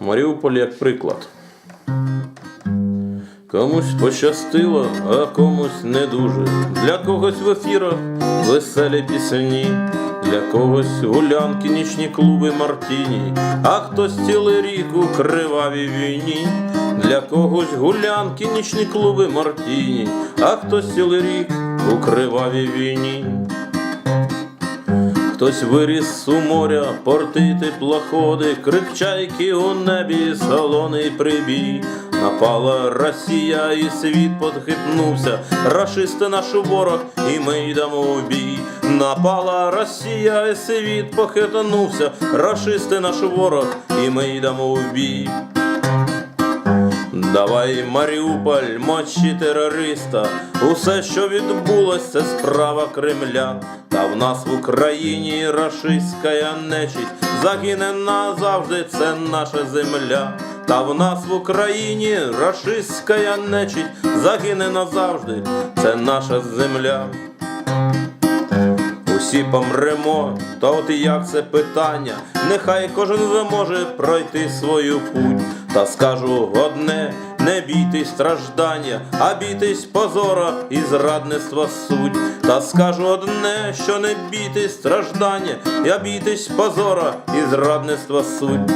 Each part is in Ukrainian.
Маріуполь як приклад. Комусь пощастило, а комусь не дуже. Для когось в ефірах веселі пісні, для когось гулянки, нічні клуби Мартіні, а хтось цілий рік у кривавій війні. Для когось гулянки, нічні клуби Мартіні, а хтось цілий рік у кривавій війні. Хтось виріс у моря, порти теплоходи, крик чайки у небі, солоний прибій. Напала Росія, і світ подхитнувся, рашисти наш ворог, і ми йдемо в бій. Напала Росія, і світ похитнувся, рашисти наш ворог, і ми йдемо в бій. Давай, Маріуполь, мочі терориста, усе, що відбулось, це справа Кремля. Та в нас в Україні рашистська нечість загине назавжди, це наша земля. Та в нас в Україні рашистська нечість загине назавжди, це наша земля. Усі помремо, та от як це питання, нехай кожен зможе пройти свою путь. Та скажу одне, не бійтесь страждання, а бійтесь позора і зрадництва суть. Та скажу одне, що не бійтесь страждання, а бійтесь позора і зрадництва суть.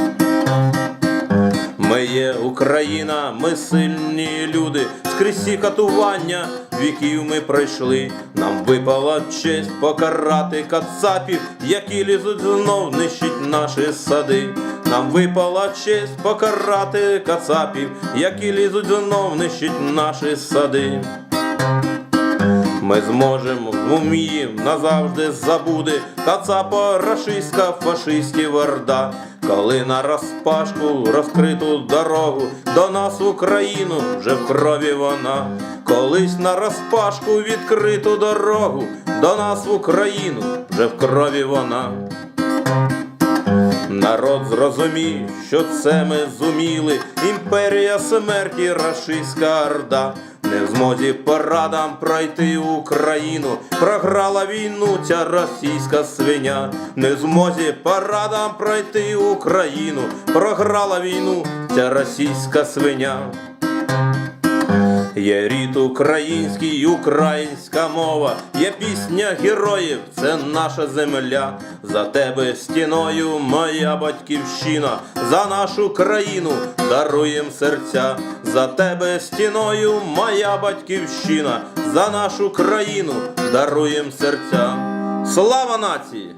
Ми є Україна, ми сильні люди, скрізь всі катування віків ми пройшли. Нам випала честь покарати кацапів, які лізуть знов нищить наші сади. Нам випала честь покарати кацапів, які лізуть знов нищить наші сади. Ми зможемо вмієм назавжди забути Кацапа рашистська фашистів орда, коли на розпашку розкриту дорогу до нас в Україну вже в крові вона, колись на розпашку відкриту дорогу до нас в Україну вже в крові вона. Народ зрозумів, що це ми зуміли, імперія смерті, рашистська орда. Не в змозі порадам пройти Україну, програла війну ця російська свиня. Не в змозі порадам пройти Україну, програла війну ця російська свиня. Є рід український, українська мова, є пісня героїв, це наша земля. За тебе стіною моя батьківщина, за нашу країну даруєм серця. За тебе стіною моя батьківщина, за нашу країну даруєм серця. Слава нації!